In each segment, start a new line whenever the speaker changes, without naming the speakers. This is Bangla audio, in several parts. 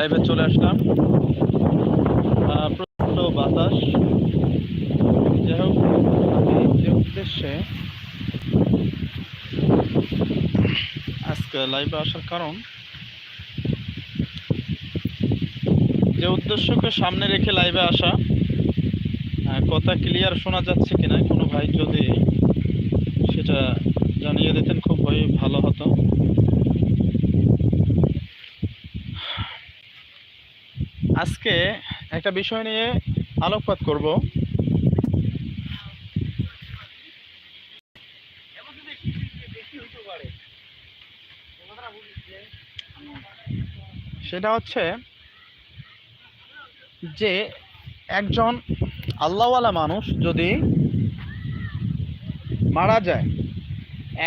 লাইভে চলে আসলাম। প্রচণ্ড বাতাস। যাই হোক, আমি যে উদ্দেশ্যে আজকে লাইভে আসার কারণ, যে উদ্দেশ্যকে সামনে রেখে লাইভে আসা কথা ক্লিয়ার শোনা যাচ্ছে কিনা কোনো ভাই যদি সেটা জানিয়ে দিতেন খুব ভালো হতো। আজকে একটা বিষয় নিয়ে আলোকপাত করব। সেটা হচ্ছে যে একজন আল্লাহওয়ালা মানুষ যদি মারা যায়,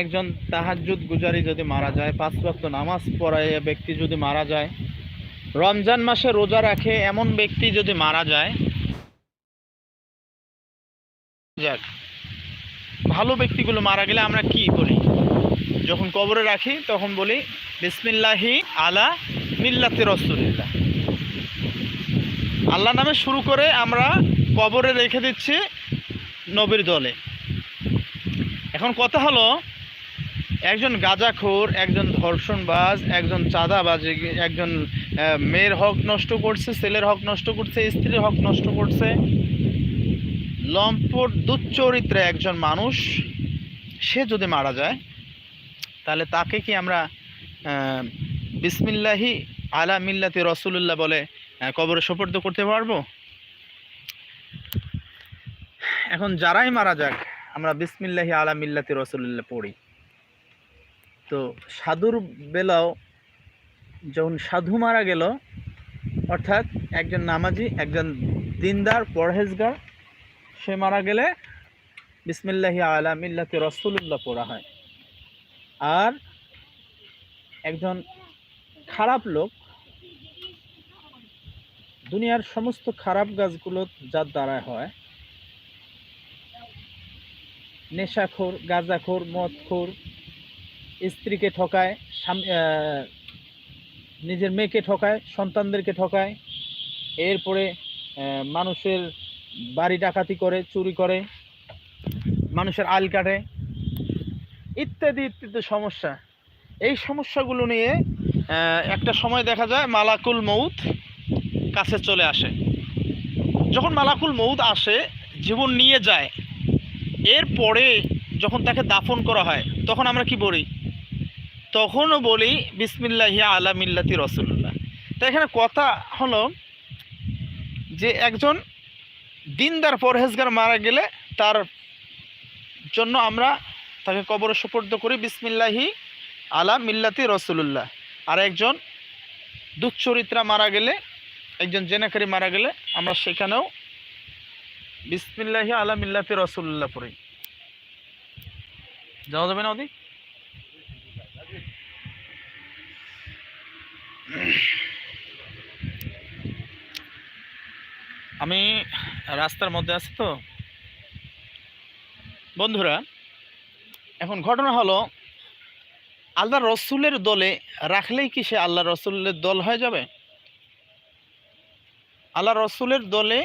একজন তাহাজ্জুদ গুজারি যদি মারা যায়, পাঁচ ওয়াক্ত নামাজ পড়ায় ব্যক্তি যদি মারা যায় রমজান মাসে রোজা রাখে এমন ব্যক্তি যদি মারা যায়, যাক, ভালো ব্যক্তিগুলো মারা গেলে আমরা কি বলি? যখন কবরে রাখি, তখন বলি, বিসমিল্লাহি আলা মিল্লাতে রসুলিল্লাহ। আল্লাহ নামে শুরু করে আমরা কবরে রেখে দিচ্ছি নবীর দলে। এখন কথা হলো, একজন গাঁজাখোর, একজন ধর্ষণবাজ, একজন চাঁদাবাজ, একজন মেয়ের হক নষ্ট করছে, ছেলের হক নষ্ট করছে, স্ত্রীর হক নষ্ট করছে। লম্পট দুচ্চরিত্রে একজন মানুষ, সে যদি মারা যায়, তাহলে তাকে কি আমরা বিসমিল্লাহি আলা মিল্লাতি রসুল্লাহ বলে কবরে সোপর্দ করতে পারব? এখন যারাই মারা যাক, আমরা বিসমিল্লাহি আলা মিল্লাতি রসুল্লাহ পড়ি। তো সাধুর বেলাও যখন সাধু মারা গেল, অর্থাৎ একজন নামাজি, একজন দিনদার, পরহেজগার, সে মারা গেলে বিসমিল্লাহি আলা মিল্লাতি রসুল্লাহ পড়া হয়। আর একজন খারাপ লোক দুনিয়ার সমস্ত খারাপ গাছগুলো যার দ্বারা হয়। নেশাখোর, গাঁজাখোর, মদখোর, স্ত্রীকে ঠকায় নিজের মেয়েকে ঠকায়, সন্তানদেরকে ঠকায়, এরপরে মানুষের বাড়ি ডাকাতি করে, চুরি করে, মানুষের আল কাটে, ইত্যাদি ইত্যাদি সমস্যা। এই সমস্যাগুলো নিয়ে একটা সময় দেখা যায় মালাকুল মৌত কাছে চলে আসে। যখন মালাকুল মৌত আসে, জীবন নিয়ে যায়, এরপরে যখন তাকে দাফন করা হয়, তখন আমরা কি বলি? তখনও বলি বিসমিল্লাহি আলা মিল্লাতি রসুল্লাহ তো এখানে কথা হলো যে একজন দিনদার পরহেজগার মারা গেলে তার জন্য আমরা তাকে কবরে সুপর্দ করি, বিসমিল্লাহি আলা মিল্লাতি রসুল্লাহ আর একজন দুচ্চরিত্রা মারা গেলে, একজন জেনাকারী মারা গেলে আমরা সেখানেও বিসমিল্লাহি আলা মিল্লাতি রসুল্লাহ পড়ি। যাওয়া যাবে না ওদি আমি রাস্তার মধ্যে আছি তো। বন্ধুরা, এখন ঘটনা হলো, আল্লাহ রসুলের দলে রাখলেই কি সে আল্লাহ রসুলের দল হয়ে যাবে? আল্লাহ রসুলের দলে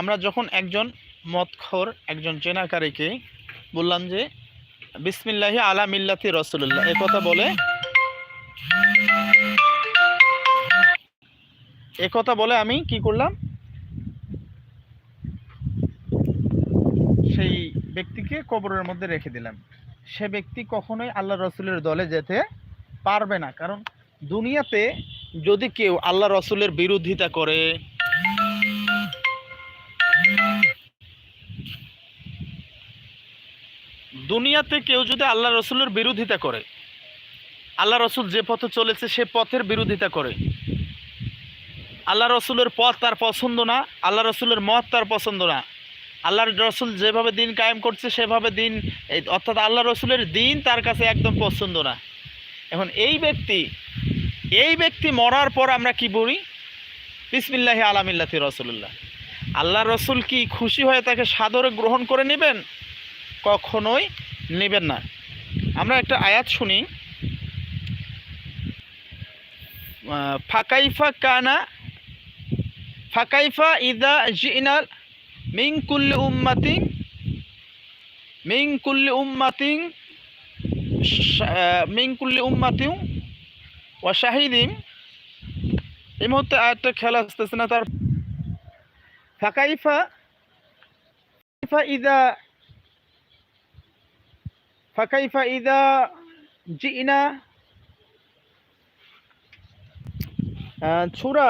আমরা যখন একজন মদখোর, একজন চেনাকারীকে বললাম যে, বিসমিল্লাহি আলা মিল্লাতি রসুল্লাহ এ কথা বলে এ কথা বলে আমি কি করলাম? সেই ব্যক্তিকে কবরের মধ্যে রেখে দিলাম। সে ব্যক্তি কখনোই আল্লাহ রসুলের দলে যেতে পারবে না। কারণ দুনিয়াতে যদি কেউ আল্লাহ রসুলের বিরোধিতা করে, দুনিয়াতে কেউ যদি আল্লাহ রসুলের বিরোধিতা করে আল্লাহ রসুল যে পথে চলেছে সে পথের বিরোধিতা করে। আল্লাহ রসুলের পথ তার পছন্দ না, আল্লাহ রসুলের মত তার পছন্দ না। আল্লাহ রসুল যেভাবে দিন কায়েম করছে, সেভাবে দিন অর্থাৎ আল্লাহ রসুলের দিন তার কাছে একদম পছন্দ না। এখন এই ব্যক্তি এই ব্যক্তি মরার পর আমরা কি বলি? বিসমিল্লাহি আলামিল্লাতি রসুল্লাহ আল্লাহ রসুল কি খুশি হয়ে তাকে সাদরে গ্রহণ করে নেবেন? কখনোই নেবেন না। আমরা একটা আয়াত শুনি। ফাকাইফা কানা ফাকাইফা ইদা জিনাল মিং কুল্লি উম্মাতিন মিং কুল্লি উম্মাতিন শা- আহ, মিং কুল্লি উম্মাতিন ওয়া শাহিদিন এই মুহূর্তে আয়াতটা খেলা আসতেছে না তার ফাকাইফা ফাকাইফা ইদা ফাকাইফা ইদা জিনা ছুরা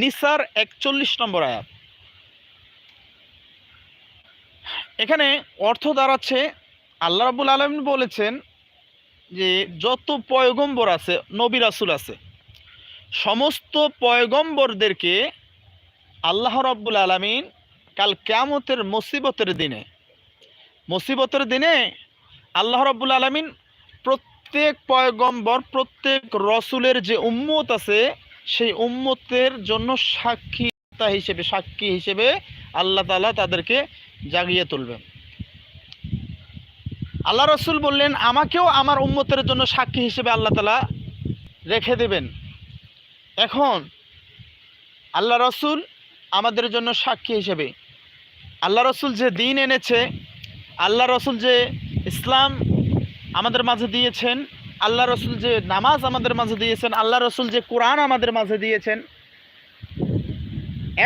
নিসার একচল্লিশ নম্বর আয়াত। এখানে অর্থ দাঁড়াচ্ছে, আল্লাহ রাবুল আলম বলেছেন যে, যত পয়গম্বর আছে, নবী রাসুল আছে, সমস্ত পয়গম্বরদেরকে আল্লাহ রাব্বুল আলমিন কাল কেয়ামতের মুসিবতের দিনে মুসিবতের দিনে আল্লাহ রাব্বুল আলমিন প্রত্যেক পয়গম্বর, প্রত্যেক রসুলের যে উম্মত আছে সেই উম্মতের জন্য সাক্ষী হিসেবে সাক্ষী হিসেবে আল্লাহ তালা তাদেরকে জাগিয়ে তুলবেন। আল্লাহ রসুল বললেন, আমাকেও আমার উম্মতের জন্য সাক্ষী হিসেবে আল্লাহ তালা রেখে দেবেন। এখন আল্লাহ রসুল আমাদের জন্য সাক্ষী হিসেবে, আল্লাহ রসুল যে দিন এনেছে, আল্লাহ রসুল যে ইসলাম আমাদের মাঝে দিয়েছেন আল্লাহ রসুল যে নামাজ আমাদের মাঝে দিয়েছেন, আল্লাহ রসুল যে কোরআন আমাদের মাঝে দিয়েছেন,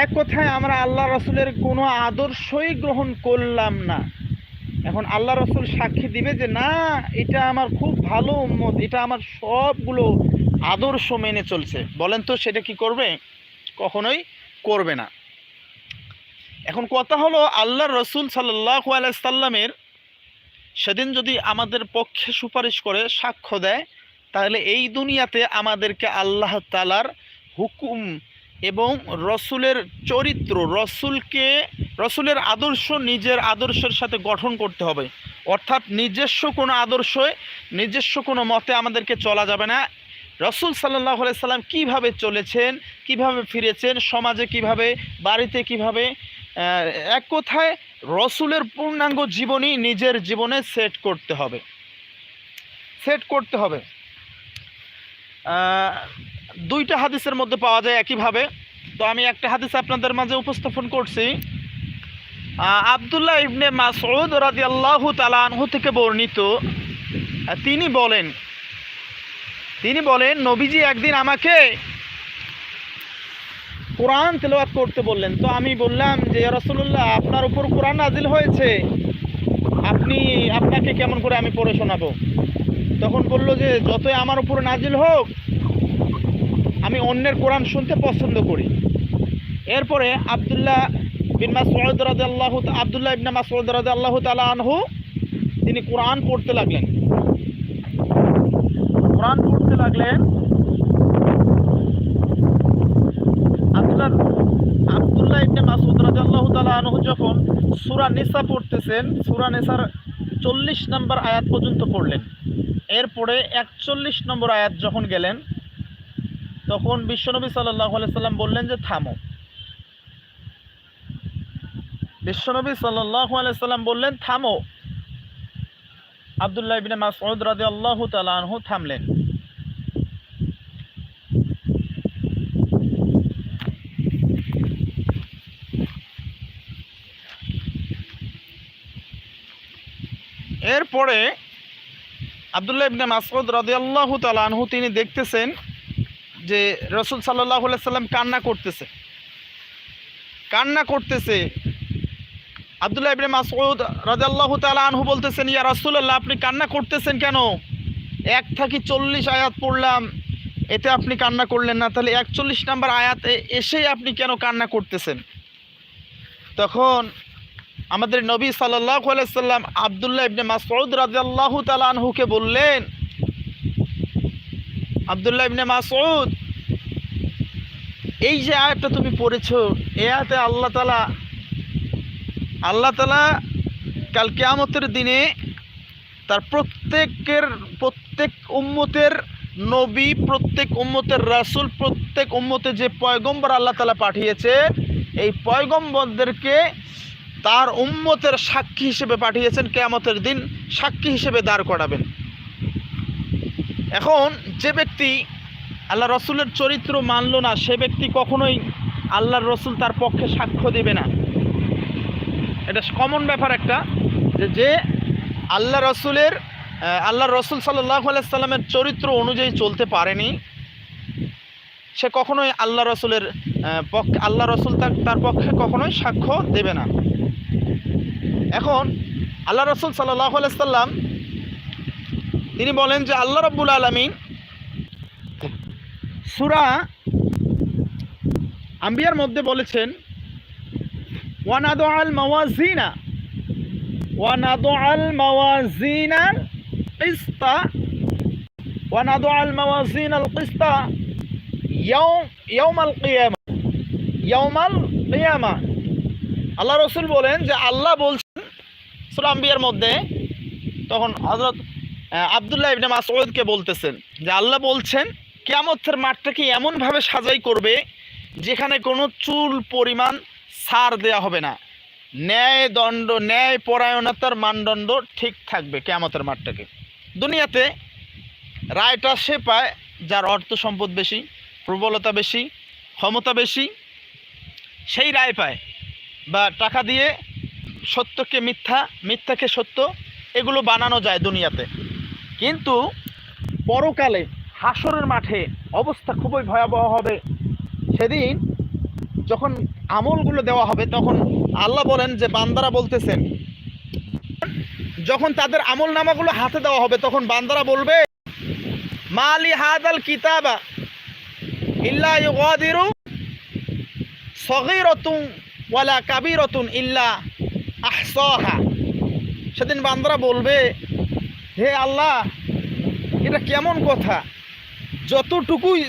এক কথায় আমরা আল্লাহ রসুলের কোনো আদর্শই গ্রহণ করলাম না। এখন আল্লাহ রসুল সাক্ষী দিবে যে, না, এটা আমার খুব ভালো উম্মত, এটা আমার সবগুলো আদর্শ মেনে চলছে। বলেন তো সেটা কি করবে? কখনোই করবে না। এখন কথা হলো, আল্লাহ রসুল সাল্লাহ আলাইসাল্লামের সেদিন যদি আমাদের পক্ষে সুপারিশ করে সাক্ষ্য দেয়, তাহলে এই দুনিয়াতে আমাদেরকে আল্লাহ তালার হুকুম এবং রসুলের চরিত্র, রসুলকে, রসুলের আদর্শ নিজের আদর্শের সাথে গঠন করতে হবে। অর্থাৎ নিজস্ব কোনো আদর্শে নিজস্ব কোনো মতে আমাদেরকে চলা যাবে না। রসুল সাল্লাহ সাল্লাম কীভাবে চলেছেন, কীভাবে ফিরেছেন, সমাজে কীভাবে, বাড়িতে কীভাবে এক কথায় রসুলের পূর্ণাঙ্গ জীবনী নিজের জীবনে সেট করতে হবে। সেট করতে হবে। দুইটা হাদিসের মধ্যে পাওয়া যায় একইভাবে। তো আমি একটা হাদিস আপনাদের মাঝে উপস্থাপন করছি। আবদুল্লাহ ইবনে মাসউদ রাদিয়াল্লাহু তাআলা আনহু থেকে বর্ণিত, তিনি বলেন তিনি বলেন, নবীজি একদিন আমাকে কোরআন তেলাওয়াত করতে বললেন। তো আমি বললাম যে রাসূলুল্লাহ, আপনার উপর কোরআন নাজিল হয়েছে। আপনি, আপনাকে কেমন করে আমি পড়ে শোনাবো? তখন বলল যে, যতই আমার উপর নাজিল হোক, আমি অন্যের কোরআন শুনতে পছন্দ করি। এরপরে আবদুল্লাহ বিন মাসউদ রাদিয়াল্লাহু আল্লাহ আবদুল্লাহ ইবনে মাসউদ রাদিয়াল্লাহু তাআলা আনহু, তিনি কোরআন পড়তে লাগলেন। কোরআন পড়তে লাগলেন আবদুল্লাহ আবদুল্লাহ ইবনে মাসউদ রাদিয়াল্লাহু তাআলা আনহু যখন সূরা নিসা পড়তেছেন, সূরা নিসার চল্লিশ নম্বর আয়াত পর্যন্ত পড়লেন। এরপরে একচল্লিশ নম্বর আয়াত যখন গেলেন, তখন বিশ্বনবী সাল্লাহ সাল্লাম বললেন যে, থামো। বিশ্বনবী সাল্লাহ সাল্লাম বললেন, থামো। আবদুল্লাহ ইবিন মাসউদ রাজি আল্লাহ তালাহু থামলেন। এরপরে আবদুল্লাহ ইবনে রাদিয়াল্লাহু তাআলা আনহু তিনি দেখতেছেন যে রসুল সাল্লাহ সাল্লাম কান্না করতেছে। কান্না করতেছে। আবদুল্লাহ ইবনে মাসউদ রাদিয়াল্লাহু তাআলা আনহু বলতেছেন, ইয়া রাসূলুল্লাহ, আপনি কান্না করতেছেন কেন? এক থাকি চল্লিশ আয়াত পড়লাম, এতে আপনি কান্না করলেন না। তাহলে একচল্লিশ নাম্বার আয়াতে এসেই আপনি কেন কান্না করতেছেন? তখন আমাদের নবী সাল্লাহ সাল্লাম আবদুল্লাহ ইবনে মাসউদ রাদিয়াল্লাহু তাআলা আনহুকে বললেন, আবদুল্লাহ ইবনে মাসউদ, এই যে আয়াতটা তুমি পড়েছ এ আয়াতে আল্লাহ তালা আল্লাহ তাআলা কাল কেয়ামতের দিনে তার প্রত্যেকের, প্রত্যেক উম্মতের নবী, প্রত্যেক উম্মতের রাসূল, প্রত্যেক উম্মতে যে পয়গম্বর আল্লাহ তাআলা পাঠিয়েছে, এই পয়গম্বরদেরকে তার উম্মতের সাক্ষী হিসেবে পাঠিয়েছেন কেয়ামতের দিন, সাক্ষী হিসেবে দাঁড় করাবেন। এখন যে ব্যক্তি আল্লাহ রসুলের চরিত্র মানল না, সে ব্যক্তি কখনোই আল্লাহর রসুল তার পক্ষে সাক্ষ্য দেবে না। এটা কমন ব্যাপার একটা যে আল্লাহ রসুলের আল্লাহ রসুল সাল্লাহ আলাইসাল্লামের চরিত্র অনুযায়ী চলতে পারেনি, সে কখনোই আল্লাহ রসুলের পক্ষে, আল্লাহ রসুল তার পক্ষে কখনোই সাক্ষ্য দেবে না। এখন আল্লাহ রসুল সাল্লাহ আলাইসাল্লাম তিনি বলেন যে আল্লাহ রব্বুল আলমিন সুরা আম্বিয়ার মধ্যে বলেছেন ওয়ানাদ আল মাওয়াজিনা ওয়ানাদ আল মাওয়াজিনাল কিস্তা ওয়ানাদ আল মাওয়াজিনাল কিস্তা ইয়াউম, ইয়াউমাল কিয়ামা ইয়াউমাল কিয়ামা। আল্লাহ রসুল বলেন যে আল্লাহ বলছেন সুরা আম্বিয়ার মধ্যে তখন হজরত আবদুল্লাহ ইবনে মাসউদকে বলতেছেন যে, আল্লাহ বলছেন, কিয়ামতের মাঠটাকে এমনভাবে সাজাই করবে যেখানে কোনো চুল পরিমাণ সার দেয়া হবে না। ন্যায় দণ্ড, ন্যায় পরায়ণতার মানদণ্ড ঠিক থাকবে কেয়ামতের মাঠটাকে। দুনিয়াতে রায়টা সে পায় যার অর্থ সম্পদ বেশি, প্রবলতা বেশি, ক্ষমতা বেশি, সেই রায় পায়। বা টাকা দিয়ে সত্যকে মিথ্যা, মিথ্যাকে সত্য, এগুলো বানানো যায় দুনিয়াতে। কিন্তু পরকালে হাসরের মাঠে অবস্থা খুবই ভয়াবহ হবে। সেদিন যখন আমলগুলো দেওয়া হবে, তখন আল্লাহ বলেন যে, বান্দারা বলতেছেন যখন তাদের আমল নামাগুলো হাতে দেওয়া হবে, তখন বান্দারা বলবে, মালি হাদাল কিতাবা ইল্লা ইউগাদিরু সগীরাতুন ওয়ালা কাবীরাতুন ইল্লা আহসাহা সেদিন বান্দারা বলবে, হে আল্লাহ, এটা কেমন কথা? যতটুকুই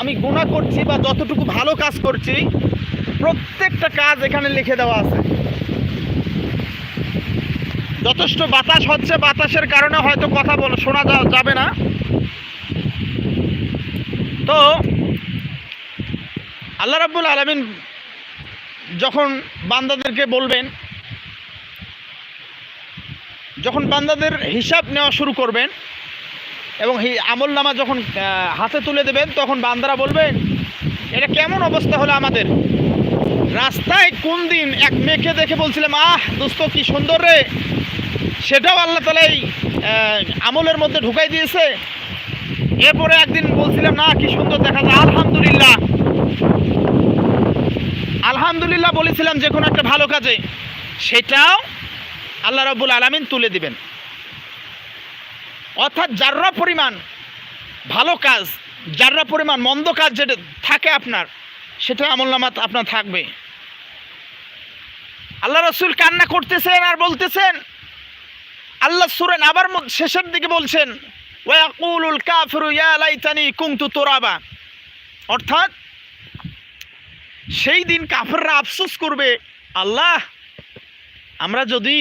আমি গুণা করছি বা যতটুকু ভালো কাজ করছি, প্রত্যেকটা কাজ এখানে লিখে দেওয়া আছে। যথেষ্ট বাতাস হচ্ছে, বাতাসের কারণে হয়তো কথা বল, শোনা যাবে না। তো, আল্লাহ রাব্বুল আলমিন যখন বান্দাদেরকে বলবেন যখন বান্দাদের হিসাব নেওয়া শুরু করবেন এবং আমল নামা যখন হাতে তুলে দেবেন, তখন বান্দারা বলবেন, এটা কেমন অবস্থা হলো আমাদের? রাস্তায় কোন দিন এক মেয়েকে দেখে বলছিলাম, আহ, দোস্ত, কি সুন্দর রে। সেটাও আল্লাহ তালা এই আমলের মধ্যে ঢুকাই দিয়েছে। এরপরে একদিন বলছিলাম, না, কি সুন্দর দেখা যায়। আলহামদুলিল্লাহ। আলহামদুলিল্লাহ বলেছিলাম যে কোনো একটা ভালো কাজে। সেটাও আল্লাহ রব্বুল আলামিন তুলে দিবেন। অর্থাৎ যাররা পরিমাণ ভালো কাজ, যাররা পরিমাণ মন্দ কাজ যেটা থাকে আপনার, সেটা আমল নামাত আপনার থাকবে। আল্লাহ রসুল কান্না করতেছেন আর বলতেছেন, আল্লাহ সুরেন আবার শেষের দিকে বলছেন কুনতু তুরাবা। অর্থাৎ সেই দিন কাফেররা আফসোস করবে, আল্লাহ, আমরা যদি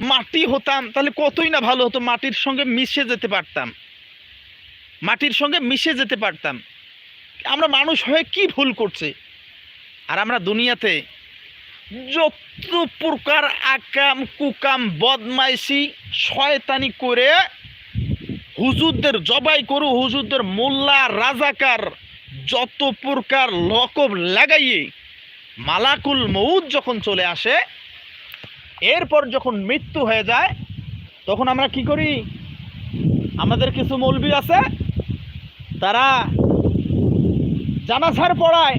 মাটি হতাম, তাহলে কতই না ভালো হতো, মাটির সঙ্গে মিশে যেতে পারতাম। মাটির সঙ্গে মিশে যেতে পারতাম। আমরা মানুষ হয়ে কি ভুল করছে? আর আমরা দুনিয়াতে যত প্রকার আকাম, কুকাম, বদমাইশি, শয়তানি করে হুজুরদের জবাই করু, হুজুরদের মোল্লা, রাজাকার, যত প্রকার লকব লাগাইয়ে মালাকুল মৌদ যখন চলে আসে এরপর যখন মৃত্যু হয়ে যায়, তখন আমরা কি করি? আমাদের কিছু মৌলবি আছে, তারা জানাছার পড়ায়।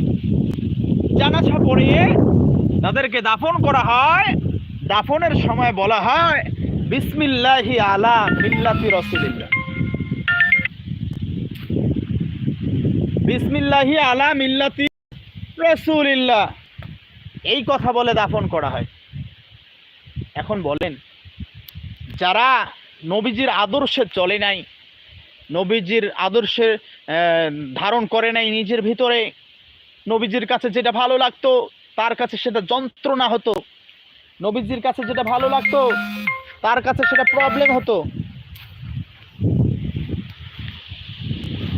জানাছা পড়িয়ে তাদেরকে দাফন করা হয়। দাফনের সময় বলা হয়, বিসমিল্লাহি আলা মিল্লাতি রসুলিল্লাহ। বিসমিল্লাহি আলা মিল্লাতি রসুলিল্লাহ। এই কথা বলে দাফন করা হয়। এখন বলেন, যারা নবীজির আদর্শে চলে নাই, নবীজির আদর্শে ধারণ করে নাই নিজের ভিতরে, নবীজির কাছে যেটা ভালো লাগতো, তার কাছে সেটা যন্ত্রণা হতো। নবীজির কাছে যেটা ভালো লাগতো, তার কাছে সেটা প্রবলেম হতো।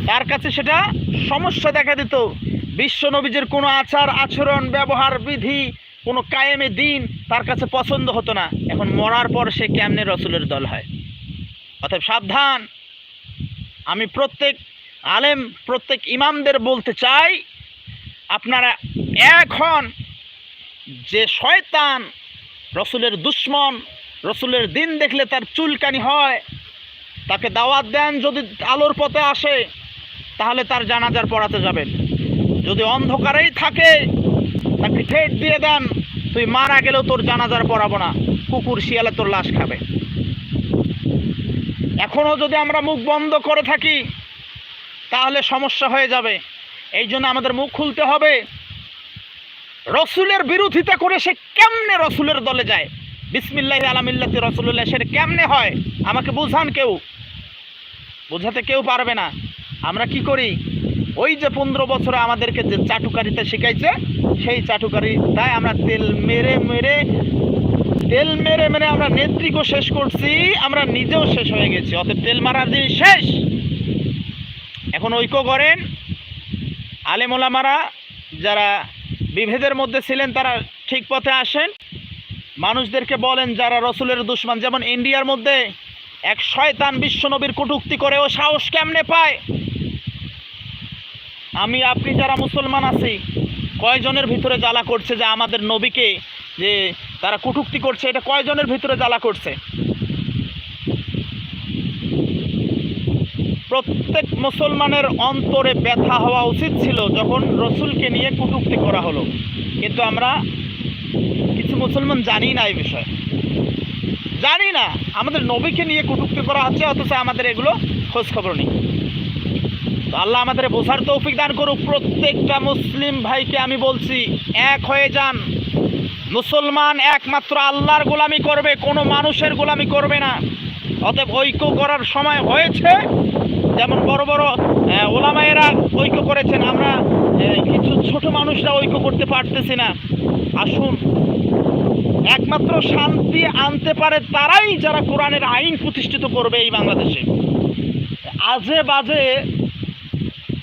তার কাছে সেটা সমস্যা দেখা দিত। বিশ্ব নবীজের কোনো আচার, আচরণ, ব্যবহার, বিধি কোনো কায়েমে দিন তার কাছে পছন্দ হতো না। এখন মরার পর সে কেমনে রসুলের দল হয়? অতএব সাবধান। আমি প্রত্যেক আলেম, প্রত্যেক ইমামদের বলতে চাই, আপনারা এক হন যে শয়তান রসুলের দুশ্মন, রসুলের দিন দেখলে তার চুলকানি হয়। তাকে দাওয়াত দেন যদি আলোর পথে আসে, তাহলে তার জানাজার পড়াতে যাবেন। যদি অন্ধকারেই থাকে তাকে ঠেট দিয়ে দেন, তুই মারা গেলেও তোর জানাজার পড়াবো না। কুকুর শিয়ালে তোর লাশ খাবে। এখনও যদি আমরা মুখ বন্ধ করে থাকি, তাহলে সমস্যা হয়ে যাবে। এই জন্য আমাদের মুখ খুলতে হবে। রসুলের বিরোধিতা করে সে কেমনে রসুলের দলে যায়? বিসমিল্লাহ আলামিল্লাতি রসুল্লাহ সেটা কেমনে হয়? আমাকে বুঝান কেউ? বোঝাতে কেউ পারবে না। আমরা কি করি? ওই যে পনেরো বছরে আমাদেরকে যে চাটুকারিতা শিখাইছে সেই চাটুকারিতায় আমরা তেল মেরে মেরে, তেল মেরে মেরে আমরা নেত্রীকে শেষ করছি, আমরা নিজেও শেষ হয়ে গেছি, অতএব তেল মারার দিন শেষ। এখন ঐক্য করেন আলেমোলামারা, যারা বিভেদের মধ্যে ছিলেন তারা ঠিক পথে আসেন। মানুষদেরকে বলেন, যারা রসুলের দুশ্মন, যেমন ইন্ডিয়ার মধ্যে এক শয়তান বিশ্বনবীর কটুক্তি করে ও সাহস কেমনে পায়? আমি, আপনি যারা মুসলমান আছি কয়জনের ভিতরে জ্বালা করছে যে আমাদের নবীকে যে তারা কটুক্তি করছে, এটা কয়জনের ভিতরে জ্বালা করছে? প্রত্যেক মুসলমানের অন্তরে ব্যথা হওয়া উচিত ছিল যখন রসুলকে নিয়ে কটুক্তি করা হলো। কিন্তু আমরা কিছু মুসলমান জানি না এই বিষয়ে। জানি না, আমাদের নবীকে নিয়ে কটুক্তি করা হচ্ছে, অথচ আমাদের এগুলো খোঁজখবর নেই। তো আল্লাহ আমাদের বোঝার তৌফিক দান করুক। প্রত্যেকটা মুসলিম ভাইকে আমি বলছি, এক হয়ে যান। মুসলমান একমাত্র আল্লাহর গোলামি করবে, কোনো মানুষের গোলামি করবে না। অতএব ঐক্য করার সময় হয়েছে। যেমন বড় বড় ওলামায়েরা ঐক্য করেছেন, আমরা কিছু ছোট মানুষরা ঐক্য করতে পারতেছি না। আসুন, একমাত্র শান্তি আনতে পারে তারাই যারা কোরআনের আইন প্রতিষ্ঠিত করবে এই বাংলাদেশে। আজে বাজে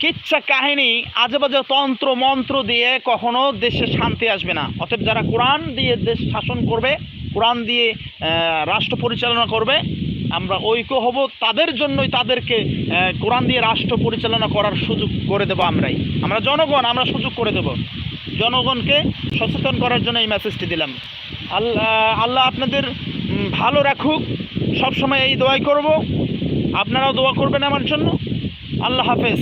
কিচ্ছা কাহিনী আজে বাজে তন্ত্র মন্ত্র দিয়ে কখনো দেশে শান্তি আসবে না। অতএব যারা কোরআন দিয়ে দেশ শাসন করবে, কোরআন দিয়ে রাষ্ট্র পরিচালনা করবে, আমরা ঐক্য হব, তাদের জন্যই তাদেরকে কোরআন দিয়ে রাষ্ট্র পরিচালনা করার সুযোগ করে দেবো আমরাই। আমরা জনগণ, আমরা সুযোগ করে দেব। জনগণকে সচেতন করার জন্য এই মেসেজটি দিলাম। আল্লাহ আল্লাহ আপনাদের ভালো রাখুক। সবসময় এই দোয়াই করব। আপনারাও দোয়া করবেন আমার জন্য। আল্লাহ হাফেজ।